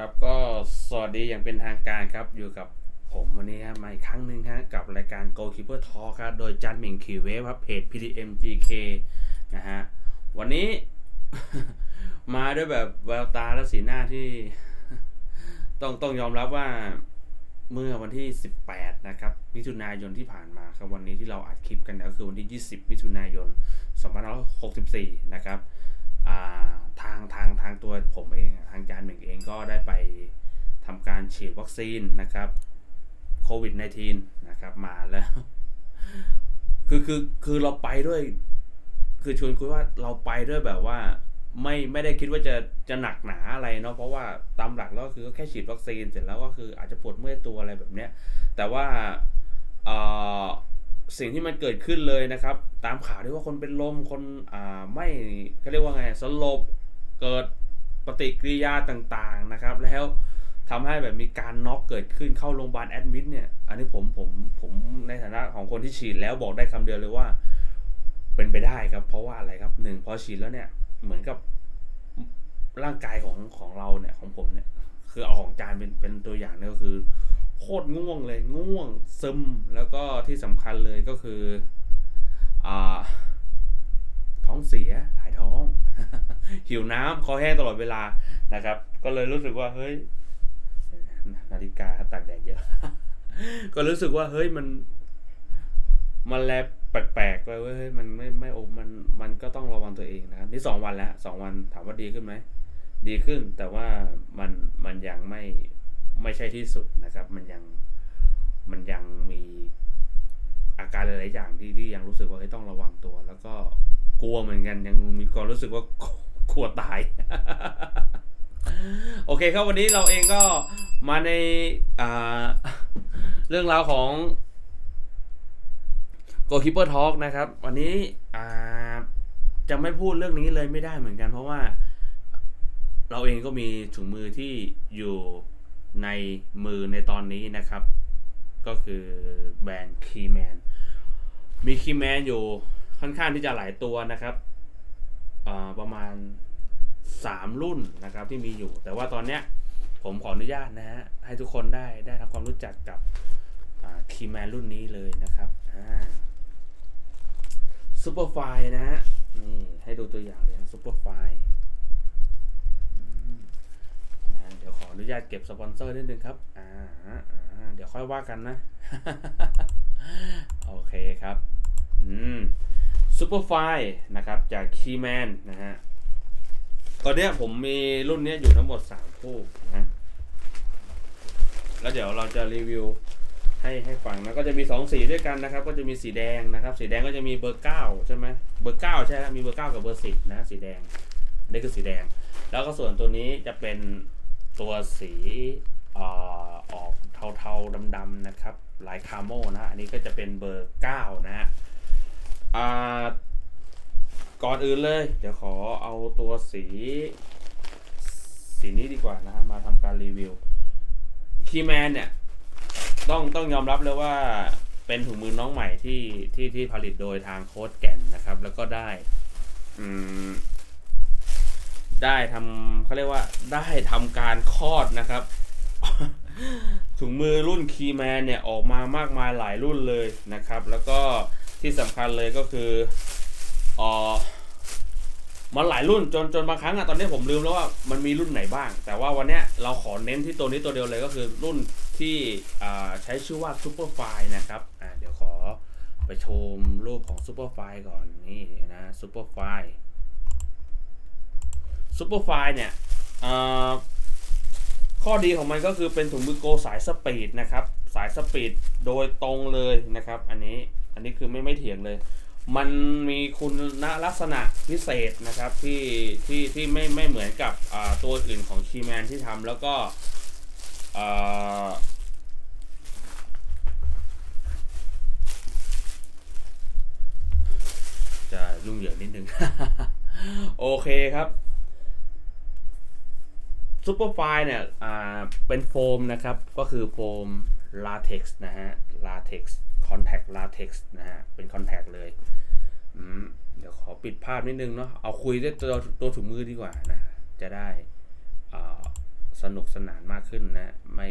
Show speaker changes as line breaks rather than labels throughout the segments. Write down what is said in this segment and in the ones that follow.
ครับก็สวัสดีอย่างเป็นทางการครับอยู่กับผมวันนี้ครับมาอีกครั้งหนึ่งฮะกับรายการ Goalkeeper Talk ครับโดยจันเหมิงคิวเวฟครับเพจ PTM GK นะฮะวันนี้ มาด้วยแบบแววตาและสีหน้าที่ ต้องต้องยอมรับว่าเมื่อวันที่ 18 นะครับ มิถุนายนที่ผ่านมาครับวันนี้ที่เราอัดคลิปกันก็คือวันที่ 20 มิถุนายน 2564 นะครับอ่าางทางทางตัวผมเองทางจานเหม่งเองก็ได้ไปทำการฉีดวัคซีนนะครับโควิด -19 นะครับมาแล้ว คือคือคือเราไปด้วย คือชวนคุยว่าเราไปด้วยแบบว่า ไม่ไม่ได้คิดว่าจะจะหนักหนาอะไรเนาะเพราะว่าตามหลักแล้วคือก็แค่ฉีดวัคซีนเสร็จแล้วก็คืออาจจะปวดเมื่อยตัวอะไรแบบเนี้ย แต่ว่าอ่อสิ่งที่มันเกิดขึ้นเลยนะครับ ตามข่าวที่ว่าคนเป็นลมคนอ่าไม่เขาเรียกว่าไงสลบ เกิดปฏิกิริยาต่างๆนะครับ แล้วทำให้แบบมีการน็อกเกิดขึ้นเข้าโรงพยาบาลแอดมิดเนี่ยอันนี้ผมผมผมในฐานะของคนที่ฉีดแล้วบอกได้คำเดียวเลยว่า เป็นไปได้ครับ เพราะว่าอะไรครับหนึ่งพอฉีดแล้วเนี่ย เหมือนกับร่างกายของของเราเนี่ยของผมเนี่ย คือเอาของจานเป็นเป็นตัวอย่างเนี่ยก็คือ โคตรง่วงเลยง่วงซึมแล้วก็ที่สำคัญเลยก็คืออ่า ท้องเสียถ่ายท้อง หิวน้ำคอแห้งตลอดเวลานะครับ ก็เลยรู้สึกว่าเฮ้ยนาฬิกาตากแดดเยอะ ก็รู้สึกว่าเฮ้ยมันมันแลแปลกๆไปเว้ยเฮ้ยมันไม่ไม่โอมันมันก็ต้องระวังตัวเองนะครับนี่สองวันแล้วสองวันถามว่าดีขึ้นไหมดีขึ้นแต่ว่ามันมันยังไม่ไม่ใช่ที่สุดนะครับ มันยังมันยังมีอาการหลายๆอย่างที่ที่ยังรู้สึกว่าต้องระวังตัว แล้วก็ กลัวเหมือนกันยังมีความรู้สึกว่ากลัวตาย โอเคครับวันนี้เราเองก็มาในาเรื่องราวของ Go Keeper Talk นะครับ วันนี้จะไม่พูดเรื่องนี้เลยไม่ได้เหมือนกัน เพราะว่า เราเองก็มีถุงมือที่อยู่ในมือในตอนนี้นะครับ ก็คือแบรนด์คีแมนมีคีแมนอยู่ ค่อนข้างที่จะหลายตัวนะครับประมาณ 3 รุ่นนะครับที่มีอยู่ แต่ว่าตอนเนี้ยผมขออนุญาตนะฮะให้ทุกคนได้ได้ทำความรู้จักกับคีแมนรุ่นนี้เลยนะครับซูเปอร์ไฟนะฮะนี่ให้ดูตัวอย่างเลยนะซูเปอร์ไฟนะเดี๋ยวขออนุญาตเก็บสปอนเซอร์นิดนึงครับอ่าเดี๋ยวค่อยว่ากันนะ โอเคครับ อืม ซูเปอร์ไฟนะครับจากคีแมนนะฮะตอนนี้ผมมีรุ่นนี้อยู่ทั้งหมด 3 คู่นะแล้วเดี๋ยวเราจะรีวิวให้ให้ฟังนะก็จะมี 2 สีด้วยกันนะครับ ก็จะมีสีแดงนะครับ สีแดงก็จะมีเบอร์9ใช่ไหมเบอร์9ใช่มมีเบอร์9กับเบอร์10นะสีแดงนี่คือสีแดง แล้วก็ส่วนตัวนี้จะเป็นตัวสีออออกเทาๆดำๆนะครับลายคาโมนะอันนี้ก็จะเป็นเบอร์9นะฮะ อ่าก่อนอื่นเลย เดี๋ยวขอเอาตัวสี สีนี้ดีกว่านะ มาทำการรีวิวคีแมนเนี่ยต้องต้องยอมรับเลยว่าเป็นถุงมือน้องใหม่ที่ที่ที่ผลิตโดยทางโค้ดแก่นนะครับ แล้วก็ได้ อืม ได้ทำเขาเรียกว่าได้ทำการคลอดนะครับ ถุงมือรุ่นคีแมนเนี่ยออกมามากมายหลายรุ่นเลยนะครับ แล้วก็ ที่สำคัญเลยก็คือออมันหลายรุ่นจนจนบางครั้งอะตอนนี้ผมลืมแล้วว่ามันมีรุ่นไหนบ้าง แต่ว่าวันนี้เราขอเน้นที่ตัวนี้ตัวเดียวเลยก็คือรุ่นที่ใช้ชื่อว่า Superfly นะครับอ่าเดี๋ยวขอไปชมรูปของ Superfly ก่อนนี่นะ Superfly ซูเปอร์ไฟเนี่ยข้อดีของมันก็คือเป็นถุงมือโกสายสปีดนะครับ สายสปีดโดยตรงเลยนะครับ อันนี้ อันนี้คือไม่ไม่เถียงเลย มันมีคุณลักษณะพิเศษนะครับที่ที่ที่ไม่ไม่เหมือนกับตัวอื่นของคีแมนที่ทำแล้วก็จะยุ่งเหยิงนิดนึง โอเคครับซูเปอร์ไฟเนี่ยเป็นโฟมนะครับ ก็คือโฟมลาเท็กซ์นะฮะลาเท็กซ์ คอนแทคลาเท็กซ์นะฮะ เป็นคอนแทคเลยเดี๋ยวขอปิดภาพนิดนึงเนาะ เอาคุยด้วยตัวตัวถุงมือดีกว่านะ จะได้สนุกสนานมากขึ้นนะ ไม่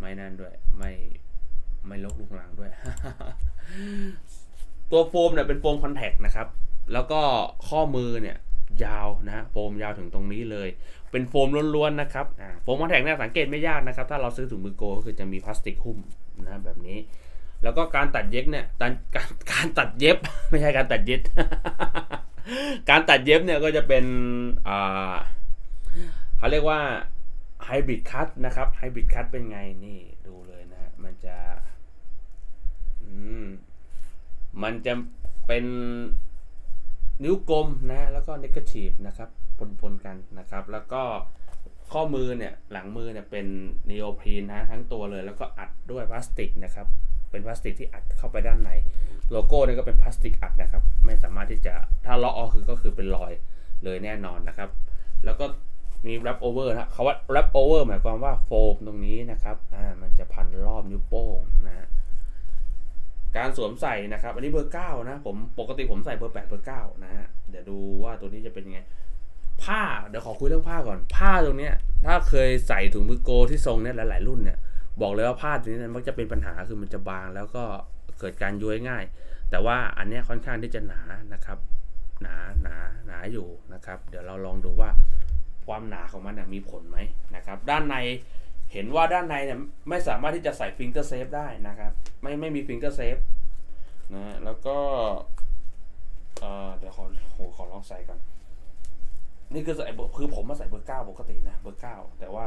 ไม่นั่นด้วย ไม่ไม่ลกลุงลังด้วย ตัวโฟมเนี่ยเป็นโฟมคอนแทคนะครับ แล้วก็ข้อมือเนี่ยยาวนะโฟมยาวถึงตรงนี้เลย เป็นโฟมล้วนๆนะครับโฟมคอนแทคเนี่ยสังเกตไม่ยากนะครับ ถ้าเราซื้อถุงมือโกก็คือจะมีพลาสติกหุ้มนะแบบนี้ แล้วก็การตัดเย็บเนี่ยการการตัดเย็บ ไม่ใช่การตัดเย็บ การตัดเย็บเนี่ยก็จะเป็นอ่าเขาเรียกว่าไฮบริดคัตนะครับไฮบริดคัตเป็นไงนี่ดูเลยนะฮะมันจะอืมมันจะเป็นนิ้วกลมนะแล้วก็ negative นะครับปนๆกันนะครับ แล้วก็ข้อมือเนี่ยหลังมือเนี่ยเป็นนีโอพรีนนะทั้งตัวเลย แล้วก็อัดด้วยพลาสติกนะครับ เป็นพลาสติกที่อัดเข้าไปด้านใน โลโก้เนี่ยก็เป็นพลาสติกอัดนะครับ ไม่สามารถที่จะถ้าเลาะออกคือก็คือเป็นรอยเลยแน่นอนนะครับ แล้วก็มี wrap over นะคำว่า wrap over หมายความว่าโฟมตรงนี้นะครับอ่ามันจะพันรอบนิ้วโป้งนะฮะการสวมใส่นะครับ อันนี้เบอร์เก้านะผมปกติผมใส่เบอร์แปดเบอร์เก้านะฮะเดี๋ยวดูว่าตัวนี้จะเป็นยังไง ผ้าเดี๋ยวขอคุยเรื่องผ้าก่อน ผ้าตรงเนี้ยถ้าเคยใส่ถุงมือโกที่ทรงเนี้ยหลาย ๆ รุ่นเนี่ย บอกเลยว่าผ้าตัวนี้มักจะเป็นปัญหาคือมันจะบางแล้วก็เกิดการย้วยง่าย แต่ว่าอันนี้ค่อนข้างที่จะหนานะครับ หนาหนาหนาอยู่นะครับ เดี๋ยวเราลองดูว่าความหนาของมันมีผลไหมนะครับ ด้านในเห็นว่าด้านในเนี่ยไม่สามารถที่จะใส่ฟิงเกอร์เซฟได้นะครับ ไม่ไม่มีฟิงเกอร์เซฟนะแล้วก็เอ่อเดี๋ยวขอโหขอลองใส่ก่อนนี่คือใส่คือผมมาใส่เบอร์เก้าปกตินะเบอร์เก้าแต่ว่า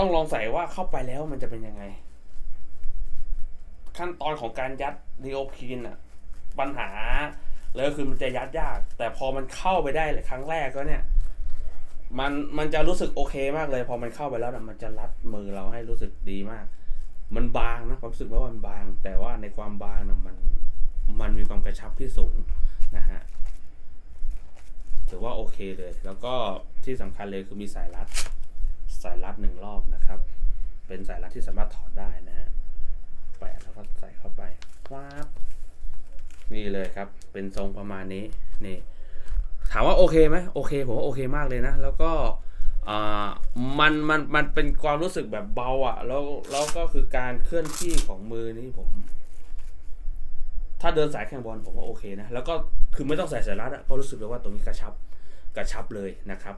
ต้องลองใส่ว่าเข้าไปแล้วมันจะเป็นยังไง ขั้นตอนของการยัดนีโอพีนอะปัญหาเลยก็คือมันจะยัดยาก แต่พอมันเข้าไปได้ครั้งแรกก็เนี่ยมันมันจะรู้สึกโอเคมากเลย พอมันเข้าไปแล้วนะมันจะรัดมือเราให้รู้สึกดีมาก มันบางนะความรู้สึกว่ามันบาง แต่ว่าในความบางนะมันมันมีความกระชับที่สูงนะฮะถือว่าโอเคเลย แล้วก็ที่สำคัญเลยคือมีสายรัด สายรัดหนึ่งรอบนะครับ เป็นสายรัดที่สามารถถอดได้นะฮะแปะแล้วก็ใส่เข้าไปว้าบนี่เลยครับ เป็นทรงประมาณนี้นี่ ถามว่าโอเคไหมโอเคผมว่าโอเคมากเลยนะ แล้วก็อ่ามันมันมันเป็นความรู้สึกแบบเบาอะ่ะ แล้วแล้วก็คือการเคลื่อนที่ของมือนี่ผม ถ้าเดินสายแข่งบอลผมว่าโอเคนะ แล้วก็คือไม่ต้องใส่สายรัดก็รู้สึกเลยว่าตรงนี้กระชับกระชับเลยนะครับ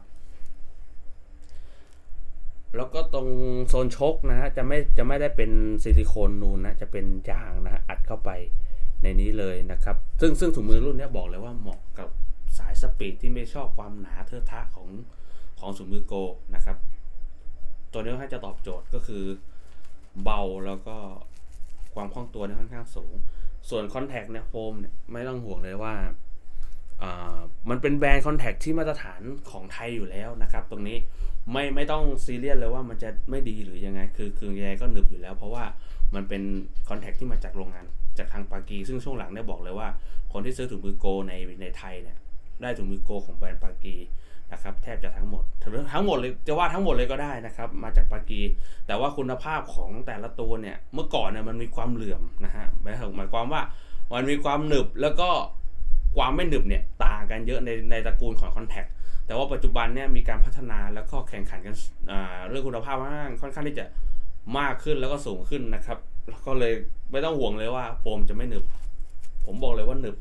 แล้วก็ตรงโซนชกนะฮะจะไม่จะไม่ได้เป็นซิลิโคนนูนนะจะเป็นยางนะอัดเข้าไปในนี้เลยนะครับ ซึ่งซึ่งถุงมือรุ่นนี้บอกเลยว่าเหมาะกับสายสปีดที่ไม่ชอบความหนาเทอะทะของของถุงมือโกนะครับ ตัวนี้ค่อนข้าจะตอบโจทย์ก็คือเบาแล้วก็ความคล่องตัวเนี่ยค่อนข้างสูง ส่วนคอนแทคเนี่ยโฟมเนี่ยไม่ต้องห่วงเลยว่า มันเป็นแบรนด์คอนแทคที่มาตรฐานของไทยอยู่แล้วนะครับ ตรงนี้ไม่ไม่ต้องซีเรียสเลยว่ามันจะไม่ดีหรือยังไง คือคือยังไงก็หนึบอยู่แล้ว เพราะว่ามันเป็นคอนแทคที่มาจากโรงงานจากทางปากีซึ่งช่วงหลังเนี่ยบอกเลยว่า คนที่ซื้อถุงมือโกในในไทยเนี่ยได้ถุงมือโกของแบรนด์ปากีนะครับแทบจะทั้งหมดทั้งหมดเลยจะว่าทั้งหมดเลยก็ได้นะครับ มาจากปากี แต่ว่าคุณภาพของแต่ละตัวเนี่ยเมื่อก่อนเนี่ยมันมีความเหลื่อมนะฮะหมายถึงหมายความว่ามันมีความหนึบแล้วก็ ความไม่หนึบเนี่ยต่างกันเยอะในในตระกูลของคอนแทคแต่ว่าปัจจุบันเนี่ยมีการพัฒนาแล้วก็แข่งขันกันเรื่องคุณภาพค่อนข้างค่อนข้างที่จะมากขึ้นแล้วก็สูงขึ้นนะครับแล้วก็เลยไม่ต้องห่วงเลยว่าโฟมจะไม่หนึบ ผมบอกเลยว่าหนึบ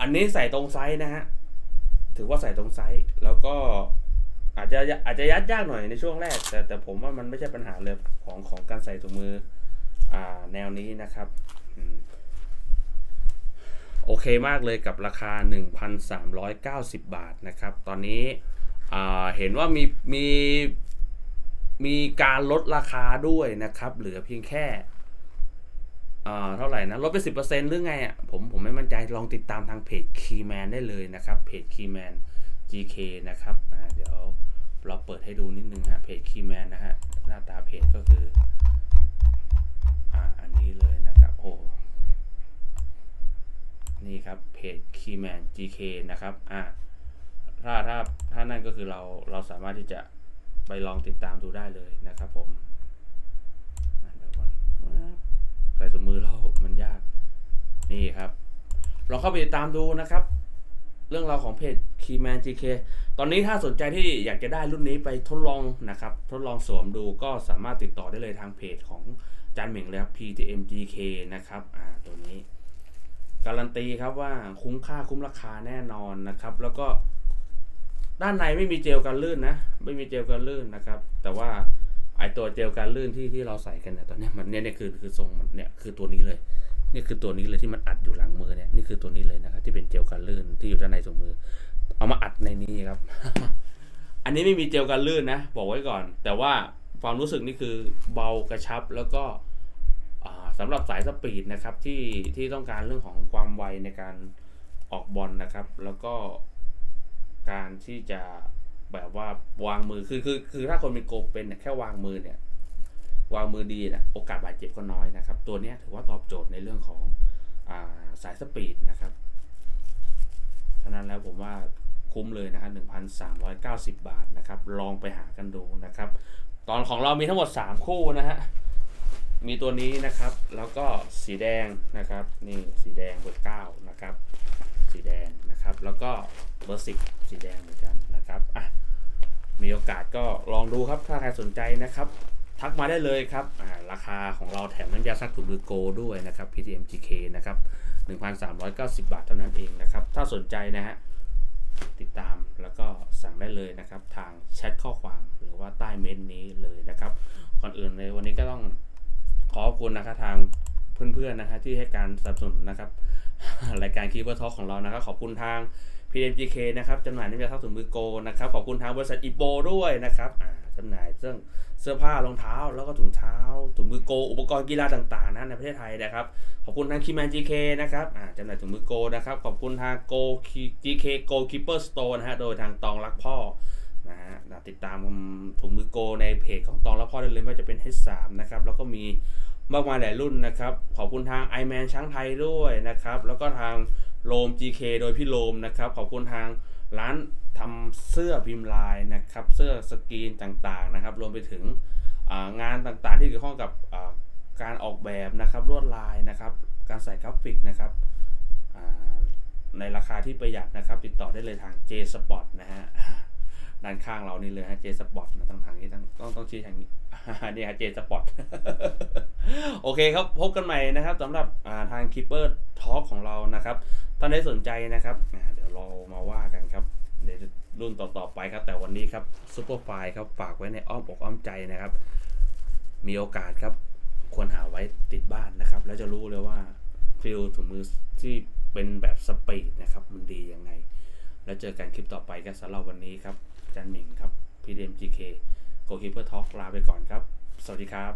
อันนี้ใส่ตรงไซส์นะฮะถือว่าใส่ตรงไซส์แล้วก็อาจจะอาจจะยัดยากหน่อยในช่วงแรก แต่แต่ผมว่ามันไม่ใช่ปัญหาเลยของของการใส่ถุงมืออ่าแนวนี้นะครับ โอเคมากเลยกับราคา 1,390 บาทนะครับ ตอนนี้เห็นว่ามีมีมีการลดราคาด้วยนะครับ เหลือเพียงแค่เท่าไหร่นะ ลดไปสิบเปอร์เซ็นต์หรือไงอะผมผมไม่มั่นใจลองติดตามทางเพจ Keyman ได้เลยนะครับ เพจ Keyman GK นะครับเดี๋ยวเราเปิดให้ดูนิดนึงฮะเพจ Keyman นะฮะ หน้าตาเพจก็คือ อ่าอันนี้เลยนะครับโอ้ นี่ครับเพจ Keyman GK นะครับอ่าถ้าถ้าถ้านั่นก็คือเราเราสามารถที่จะไปลองติดตามดูได้เลยนะครับผมอะเดี๋ยวก่อนใส่ถุงมือแล้วมันยาก นี่ครับลองเข้าไปติดตามดูนะครับ เรื่องราวของเพจ Keyman GK ตอนนี้ถ้าสนใจที่อยากจะได้รุ่นนี้ไปทดลองนะครับ ทดลองสวมดูก็สามารถติดต่อได้เลยทางเพจของจานเหม่งเลยครับ PTM GK นะครับ อ่า ตัวนี้ การันตีครับว่าคุ้มค่าคุ้มราคาแน่นอนนะครับ แล้วก็ด้านในไม่มีเจลกันลื่นนะ ไม่มีเจลกันลื่นนะครับ แต่ว่าไอตัวเจลกันลื่นที่ที่เราใส่กันเนี่ยตอนเนี้ยมันเนี่ยเนี่ยคือคือทรงมันเนี่ยคือตัวนี้เลยนี่คือตัวนี้เลยที่มันอัดอยู่หลังมือเนี่ยนี่คือตัวนี้เลยนะครับที่เป็นเจลกันลื่นที่อยู่ด้านในถุงมือ เอามาอัดในนี้ครับ อันนี้ไม่มีเจลกันลื่นนะ บอกไว้ก่อน แต่ว่าความรู้สึกนี่คือเบากระชับแล้วก็ สำหรับสายสปีดนะครับที่ที่ต้องการเรื่องของความไวในการออกบอลนะครับ แล้วก็การที่จะแบบว่าวางมือคือคือคือถ้าคนเป็นโกเป็นเนี่ยแค่วางมือเนี่ยวางมือดีเนี่ยโอกาสบาดเจ็บก็น้อยนะครับ ตัวนี้ถือว่าตอบโจทย์ในเรื่องของอาสายสปีดนะครับฉะนั้นแล้วผมว่าคุ้มเลยนะครับ1,390 บาทนะครับ ลองไปหากันดูนะครับ ตอนของเรามีทั้งหมด 3 คู่นะฮะ มีตัวนี้นะครับ แล้วก็สีแดงนะครับ นี่สีแดงเบอร์เก้านะครับ สีแดงนะครับ แล้วก็เบอร์สิบสีแดงเหมือนกันนะครับอะมีโอกาสก็ลองดูครับถ้าใครสนใจนะครับ ทักมาได้เลยครับอ่าราคาของเราแถมน้ำยาซักถุงมือโกด้วยนะครับ PTMGK นะครับ 1,390 บาทเท่านั้นเองนะครับ ถ้าสนใจนะฮะติดตามแล้วก็สั่งได้เลยนะครับ ทางแชทข้อความหรือว่าใต้เมนต์นี้เลยนะครับ ก่อนอื่นเลยวันนี้ก็ต้อง ขอบคุณนะครับทางเพื่อนๆนะครับที่ให้การสนับสนุนนะครับรายการคีเวอร์ทอของเรานะครับขอบคุณทาง PMGK นะครับจำหน่ายน้ำยาซักถุงมือโกนะครับขอบคุณทางบริษัทอีโปด้วยนะครับจำหน่ายเรื่องเสื้อผ้ารองเท้า แล้วก็ถุงเท้าถุงมือโก อุปกรณ์กีฬาต่างๆนะในประเทศไทยนะครับขอบคุณทางคีแมน GK นะครับจำหน่ายถุงมือโกนะครับขอบคุณทาง Go GK Go Keeper Store นะฮะโดยทางตองรักพ่อ นะฮะติดตามถุงมือโกในเพจของตองรักพ่อได้เลยว่าจะเป็น H3 นะครับ แล้วก็มีมากมายหลายรุ่นนะครับ ขอบคุณทาง iMan ช้างไทยด้วยนะครับ แล้วก็ทางโลม GK โดยพี่โลมนะครับ ขอบคุณทางร้านทำเสื้อพิมพ์ลายนะครับ เสื้อสกรีนต่างๆนะครับ รวมไปถึงงานต่างๆที่เกี่ยวข้องกับการออกแบบนะครับลวดลายนะครับ การใส่กราฟิกนะครับในราคาที่ประหยัดนะครับ ติดต่อได้เลยทาง J Spot นะฮะ ด้านข้างเรานี่เลยฮะ J Spot นะต้งทางนี้ต้องต้องต้องชี้ทางนี้นี่ฮะ J Spot โอเคครับพบกันใหม่นะครับสำหรับอ่าทาง Keeper Talk ของเรานะครับท่านได้สนใจนะครับเดี๋ยวเรามาว่ากันครับในรุ่นต่อๆไปครับ แต่วันนี้ครับซูเปอร์ไฟครับฝากไว้ในอ้อมอกอ้อมใจนะครับ มีโอกาสครับ ควรหาไว้ติดบ้านนะครับ แล้วจะรู้เลยว่าฟิลถุงมือที่เป็นแบบสปีดนะครับ มันดียังไง แล้วเจอกันคลิปต่อไปกันสำหรับวันนี้ครับ จารย์หมิงครับ PDMGK โคคิเปอร์ทอล์กลาไปก่อนครับ สวัสดีครับ